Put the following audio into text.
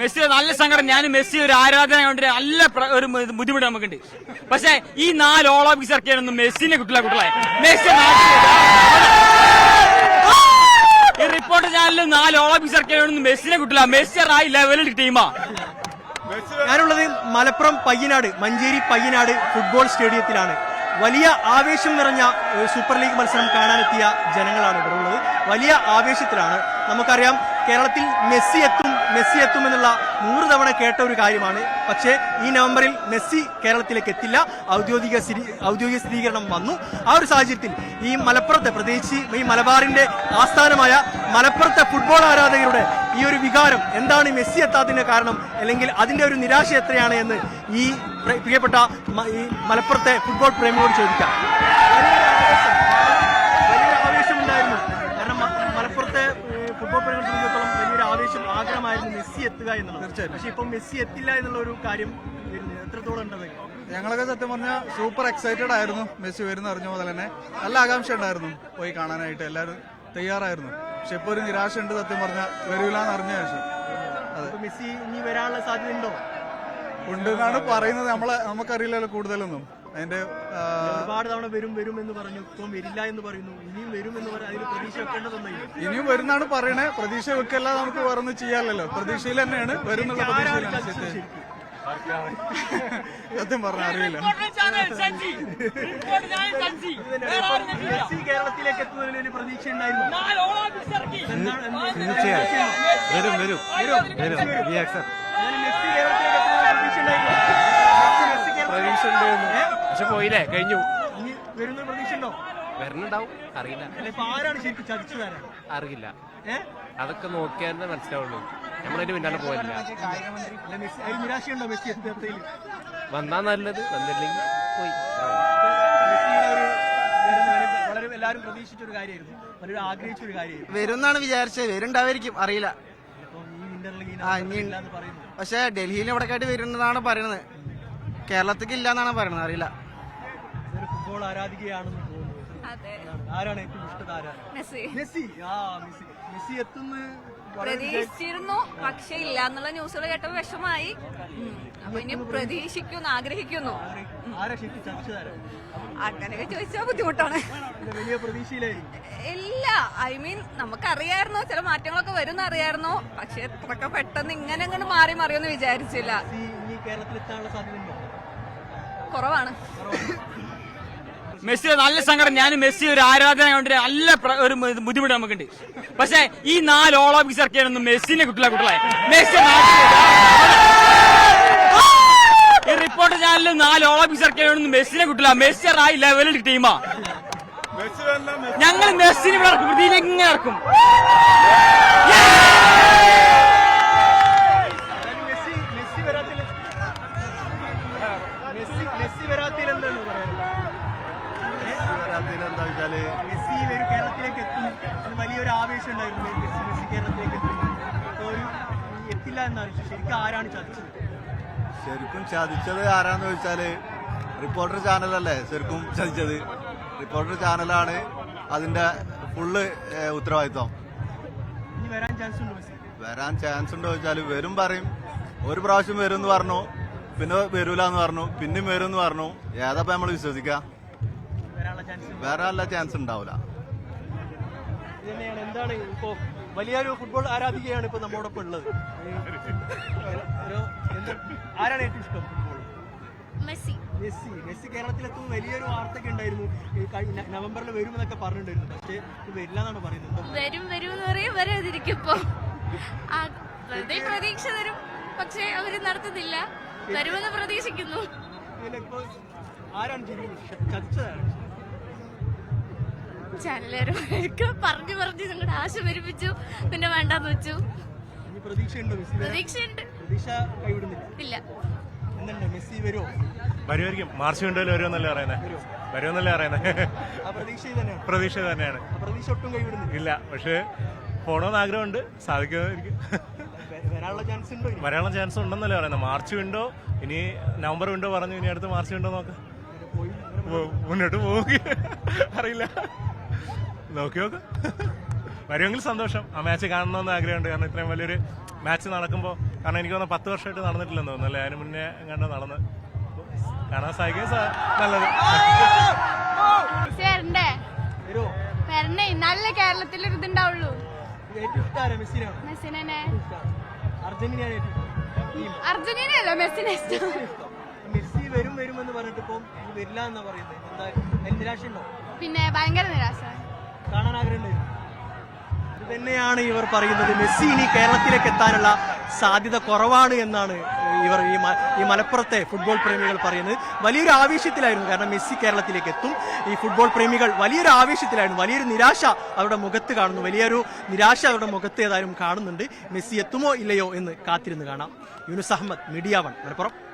Messi നല്ല സങ്കടം. ഞാൻ മെസ്സി ഒരു ആരാധന കൊണ്ട് നല്ല ഒരു ബുദ്ധിമുട്ട് നമുക്കുണ്ട്. പക്ഷെ ഈ നാല് ഓളോപിക്സ് ഇറക്കിയാണൊന്നും മെസ്സിനെ കിട്ടില്ല കുട്ടികളെ. മെസ്സി ഈ റിപ്പോർട്ട് ചാനലിൽ നാല് ഓളോപിക്സ് ഇറക്കിയാലൊന്നും മെസ്സിനെ കിട്ടില്ല മെസ്സി ആ ലെവലിൽ ടീമാ ഞാനുള്ളത് മലപ്പുറം പയ്യനാട് മഞ്ചേരി പയ്യനാട് ഫുട്ബോൾ സ്റ്റേഡിയത്തിലാണ് വലിയ ആവേശം നിറഞ്ഞ സൂപ്പർ ലീഗ് മത്സരം കാണാനെത്തിയ ജനങ്ങളാണ് ഇവിടെ ഉള്ളത്. വലിയ ആവേശത്തിലാണ്. നമുക്കറിയാം കേരളത്തിൽ മെസ്സി എത്തും മെസ്സി എത്തും എന്നുള്ള നൂറ് തവണ കേട്ട ഒരു കാര്യമാണ്. പക്ഷേ ഈ നവംബറിൽ മെസ്സി കേരളത്തിലേക്ക് എത്തില്ല. ഔദ്യോഗിക ഔദ്യോഗിക സ്ഥിരീകരണം വന്നു. ആ ഒരു സാഹചര്യത്തിൽ ഈ മലപ്പുറത്തെ പ്രത്യേകിച്ച് ഈ മലബാറിന്റെ ആസ്ഥാനമായ മലപ്പുറത്തെ ഫുട്ബോൾ ആരാധകരുടെ ഈ ഒരു വികാരം എന്താണ് മെസ്സി എത്താത്തതിന്റെ കാരണം അല്ലെങ്കിൽ അതിന്റെ ഒരു നിരാശ എത്രയാണ് എന്ന് ഈ പ്രിയപ്പെട്ട മലപ്പുറത്തെ ഫുട്ബോൾ പ്രേമിയോട് ചോദിക്കാം. ആവേശം ആഗ്രഹമായിരുന്നു മെസ്സി എത്തുക എന്നുള്ളത്. തീർച്ചയായും. പക്ഷെ ഇപ്പം മെസ്സി എത്തില്ല എന്നുള്ള ഒരു കാര്യം എത്രത്തോളം ഉണ്ടത് ഞങ്ങളൊക്കെ സത്യം പറഞ്ഞാൽ സൂപ്പർ എക്സൈറ്റഡ് ആയിരുന്നു മെസ്സി വരുന്ന അറിഞ്ഞ പോലെ തന്നെ. നല്ല ആകാംക്ഷ ഉണ്ടായിരുന്നു പോയി കാണാനായിട്ട്. എല്ലാവരും തയ്യാറായിരുന്നു. പക്ഷെ ഇപ്പൊ ഒരു നിരാശ ഉണ്ട് സത്യം പറഞ്ഞാൽ വരില്ല എന്ന് അറിഞ്ഞ ശേഷം. അതെ. മെസ്സി ഇനി വരാനുള്ള സാധ്യത ഉണ്ടോ ഉണ്ട് എന്നാണ് പറയുന്നത്. നമ്മളെ നമുക്കറിയില്ലല്ലോ കൂടുതലൊന്നും. അതിന്റെ ഒരുപാട് തവണ വരും വരും എന്ന് പറഞ്ഞു ഇപ്പം വരില്ല എന്ന് പറയുന്നു. ഇനിയും വരും എന്ന് പറയാൻ അതിൽ പ്രതീക്ഷ വെക്കേണ്ടതൊന്നുമില്ല. ഇനിയും വരുന്നാണ് പറയണേ. പ്രതീക്ഷ വെക്കല്ല നമുക്ക് വേറൊന്നും ചെയ്യാമല്ലോ പ്രതീക്ഷയിൽ തന്നെയാണ് വരുന്നുള്ള പ്രതീക്ഷയിലാണ് സത്യം. പറഞ്ഞ അറിയില്ല. കേരളത്തിലേക്ക് എത്തുന്നതിന് ഒരു പ്രതീക്ഷ ഉണ്ടായിരുന്നു. തീർച്ചയായും വരും? വരും? വരും? വി ആക്സെപ്റ്റ് എന്നാലും മെസ്സി കേരളത്തിലേക്ക് എത്തുന്നതിന് പ്രതീക്ഷ ഉണ്ടായിരുന്നു? പക്ഷെ പോയില്ലേ? കഴിഞ്ഞു. ഇനി വരുന്ന പ്രതീക്ഷ ഉണ്ടോ വരണുണ്ടാവും അറിയില്ല. അല്ല ഇപ്പൊ ആരാണ് ശരിക്കും ചതിച്ചത് ആരാണ് അറിയില്ല. അതൊക്കെ നോക്കിയാൽ മനസ്സിലാവുള്ളൂ. നമ്മളതിന് പിന്നാലെ പോയില്ല അല്ല മെസ്സി അതിൽ നിരാശയുണ്ടോ മെസ്സി എത്തുന്നതിൽ വന്നാ നല്ലത് വന്നില്ലെങ്കിൽ പോയി. മെസ്സിയുടെ ഒരു വരുന്ന വളരെ എല്ലാവരും പ്രതീക്ഷിച്ച ഒരു കാര്യമായിരുന്നു. വളരെ ആഗ്രഹിച്ച ഒരു കാര്യമായിരുന്നു. വരുന്നാണ് വിചാരിച്ചത്. വരുണ്ടാവായിരിക്കും അറിയില്ല. ഇപ്പം ഈ ആ, ഇനി- ഇല്ലാന്ന് പറയുന്നു. പക്ഷെ ഡൽഹിയിൽ ഇവിടെക്കായിട്ട് വരുന്നതാണ് പറയുന്നത് കേരളത്തിക്ക് ഇല്ല എന്നാണ് പറയുന്നത് അറിയില്ല. ഫുട്ബോൾ ആരാധികയാണെന്ന് തോന്നുന്നു. അതെ. ആരാണ്? ആരാണ് ഏറ്റവും ഇഷ്ടത്തെ ആരാണ്? മെസ്സി. മെസ്സി? ആ മെസ്സി. മെസ്സി എത്തുന്ന പ്രതീക്ഷിച്ചിരുന്നു പക്ഷെ ഇല്ല എന്നുള്ള ന്യൂസുകൾ കേട്ടപ്പോൾ വിഷമായി അപ്പൊ ഇനി പ്രതീക്ഷിക്കുന്നു ആഗ്രഹിക്കുന്നു. അങ്ങനെയൊക്കെ ചോദിച്ചാൽ ബുദ്ധിമുട്ടാണ്. ഇല്ല. ഐ മീൻ നമുക്കറിയായിരുന്നു ചില മാറ്റങ്ങളൊക്കെ വരും അറിയായിരുന്നു. പക്ഷെ ഇത്രയൊക്കെ പെട്ടെന്ന് ഇങ്ങനെ അങ്ങോട്ട് മാറി മറിയൊന്നും വിചാരിച്ചില്ല. സാധ്യത കുറവാണ്. മെസ്സി നല്ല സങ്കടം ഞാൻ മെസ്സി ഒരു ആരാധന കൊണ്ട് നല്ല ഒരു ബുദ്ധിമുട്ട് നമുക്കുണ്ട്. പക്ഷെ ഈ നാല് ഓൾ ഓളോപിക്സ് ഇറക്കിയാലൊന്നും മെസ്സിനെ കിട്ടില്ല കുട്ടികളെ. മെസ്സി ഈ റിപ്പോർട്ട് ചാനലിൽ നാല് ഓൾ ഓളോപിക്സ് ഇറക്കിയാലൊന്നും മെസ്സിനെ കിട്ടില്ല മെസ്സി ആ ലെവലിൽ ടീമാ ഞങ്ങൾ മെസ്സിനെ ഇവിടെ ഇറക്കും. ഇങ്ങനെ ഇറക്കും. പറയാനുള്ളത് മെസ്സി വരും കേരളത്തിലേക്ക് എത്തും എന്ന് വലിയൊരു ആവേശം ഉണ്ടായിരുന്നു. മെസ്സി മെസ്സി കേരളത്തിലേക്ക് എത്തും. ഒരു എത്തില്ല എന്നാണ് ശരിക്കും ആരാണ് ചതിച്ചത്? ശരിക്കും ചതിച്ചത് ആരാന്ന് ചോദിച്ചാൽ റിപ്പോർട്ടർ ചാനലല്ലേ ശരിക്കും ചതിച്ചത്. റിപ്പോർട്ടർ ചാനലാണ് അതിന്റെ ഫുള്ള് ഉത്തരവാദിത്വം. വരാൻ ചാൻസ് ഉണ്ട് മെസ്സി വരാൻ ചാൻസ് ഉണ്ടോ ചോദിച്ചാൽ വരും പറയും. ഒരു പ്രാവശ്യം വരും എന്ന് പറഞ്ഞു. പിന്നെ വരൂല എന്ന് പറഞ്ഞു. പിന്നെയും വരും എന്ന് പറഞ്ഞു. ഏതാ നമ്മൾ ഉണ്ട് വേറെ നല്ല ചാൻസ് ഉണ്ടാവില്ല എന്താണ് ഇപ്പോ വലിയൊരു ഫുട്ബോൾ ആരാധികയാണ് ഇപ്പൊ നമ്മോടൊപ്പം ഉള്ളത്? ആരാണ് ഏറ്റവും ഇഷ്ടം? Football Messi. മെസ്സി മെസ്സി കേരളത്തിലെത്തും വലിയൊരു വാർത്തയൊക്കെ ഉണ്ടായിരുന്നു. നവംബറിൽ വരും എന്നൊക്കെ പറഞ്ഞിട്ടുണ്ടായിരുന്നു. പക്ഷേ വരില്ല എന്നാണ് പറയുന്നത്. വരും വരും എന്ന് പറയും വരാതിരിക്കും ഇപ്പൊ പ്രതീക്ഷ തരും. പക്ഷെ അവർ നടത്തുന്നില്ല. വരുമെന്ന് പ്രതീക്ഷിക്കുന്നു. ആരാണ് ചതിച്ചതാണ് ചാനലുകാരൊക്കെ പറഞ്ഞു പറഞ്ഞു നിങ്ങളുടെ ആശ വരിപ്പിച്ചു പിന്നെ വേണ്ടെന്ന് വെച്ചു. ഇനി പ്രതീക്ഷയുണ്ടോ ഇല്ല. മെസ്സി വരുമോ വരുമായിരിക്കും മാർച്ച് വിൻഡോയിൽ വരുമെന്നല്ലേ പറയുന്നത് വരുമെന്നല്ലേ പറയുന്നത് പ്രതീക്ഷ തന്നെയാണ്? പ്രതീക്ഷ ഒട്ടും കൈവിടുന്നില്ല. ഇല്ല. പക്ഷേ പോണമെന്ന് ആഗ്രഹമുണ്ട്. സാധിക്കുമായിരിക്കും വരാനുള്ള ചാൻസ് ഉണ്ടോ ഇനി? ചാൻസ് ഉണ്ടെന്നല്ലേ പറയുന്നത് മാർച്ച് വിൻഡോ ഇനി നവംബർ വിൻഡോ പറഞ്ഞു ഇനി അടുത്ത് മാർച്ച് വിൻഡോ നോക്കാം. പോയി മുന്നോട്ട് പോവുക അറിയില്ല. നോക്കി നോക്ക്. വരുമെങ്കിൽ സന്തോഷം. ആ മാച്ച് കാണണമെന്ന് ആഗ്രഹമുണ്ട്. കാരണം ഇത്രയും വലിയൊരു മാച്ച് നടക്കുമ്പോൾ കാരണം എനിക്ക് തോന്നുന്നു പത്ത് വർഷമായിട്ട് നടന്നിട്ടില്ലെന്ന് തോന്നുന്നു അല്ലേ? അതിന് മുന്നേ എങ്ങാണ്ട് നടന്ന്. കാണാൻ സാധിക്കും. സാർ നല്ലത്. വരണേ നല്ല കേരളത്തിൽ ഒരു ഇതുണ്ടാവുള്ളൂ. ഇഷ്ടം. മെസ്സിനാണ് മെസ്സിനെ മെസ്സി വരും വരും എന്ന് പറഞ്ഞിട്ട് ഇപ്പം വരില്ല എന്നാ പറയുന്നത് എന്താ നിരാശയുണ്ടോ? പിന്നെ ഭയങ്കര നിരാശ. കാണാൻ ആഗ്രഹമുണ്ട്. ഇത് തന്നെയാണ് ഇവർ പറയുന്നത്. മെസ്സി ഇനി കേരളത്തിലേക്ക് എത്താനുള്ള സാധ്യത കുറവാണ് എന്നാണ് ഇവർ ഈ ഈ മലപ്പുറത്തെ ഫുട്ബോൾ പ്രേമികൾ പറയുന്നത്. വലിയൊരു ആവേശത്തിലായിരുന്നു. കാരണം മെസ്സി കേരളത്തിലേക്ക് എത്തും. ഈ ഫുട്ബോൾ പ്രേമികൾ വലിയൊരു ആവേശത്തിലായിരുന്നു. വലിയൊരു നിരാശ അവരുടെ മുഖത്ത് കാണുന്നു. വലിയൊരു നിരാശ അവരുടെ മുഖത്ത് ഏതായാലും കാണുന്നുണ്ട്. മെസ്സി എത്തുമോ ഇല്ലയോ എന്ന് കാത്തിരുന്ന് കാണാം. Yunus Ahmed media one Malappuram.